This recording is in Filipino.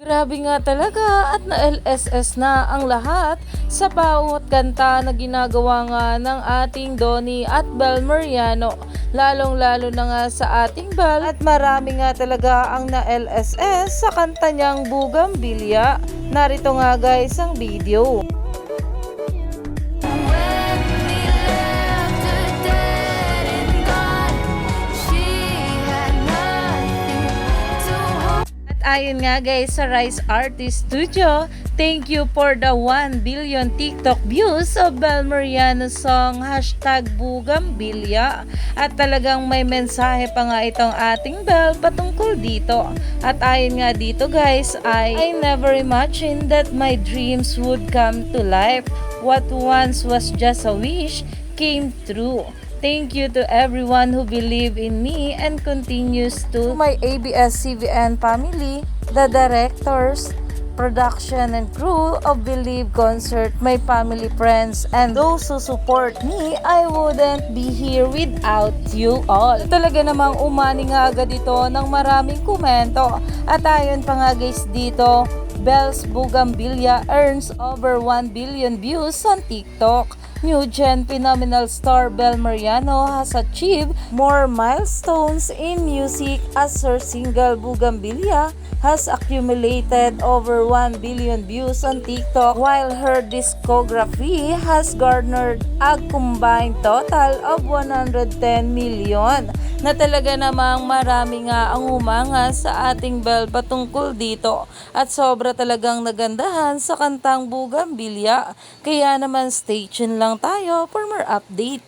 Grabe nga talaga at na-LSS na ang lahat sa bawat kanta na ginagawa nga ng ating Donnie at Bel Mariano. Lalong-lalo na nga sa ating Bel at marami nga talaga ang na-LSS sa kanta niyang Bugambilya. Narito nga guys ang video. Ayun nga guys sa Rise Artist Studio, thank you for the 1 billion TikTok views of Bel Mariano song hashtag Bugambilya. At talagang may mensahe pa nga itong ating Bel patungkol dito. At ayon nga dito guys ay I never imagined that my dreams would come to life. What once was just a wish came true. Thank you to everyone who believe in me and continues to my ABS-CBN family, the directors, production and crew of Believe Concert, my family, friends, and those who support me, I wouldn't be here without you all. Talaga namang umani nga agad ito ng maraming komento. At ayon pa nga guys dito, Bells Bugambilya earns over 1 billion views on TikTok. New gen phenomenal star Bel Mariano has achieved more milestones in music as her single Bugambilya has accumulated over 1 billion views on TikTok while her discography has garnered a combined total of 110 million na talaga namang marami nga ang humanga sa ating Bel patungkol dito at sobra talagang nagandahan sa kantang Bugambilya kaya naman stay tuned lang tayo for more update.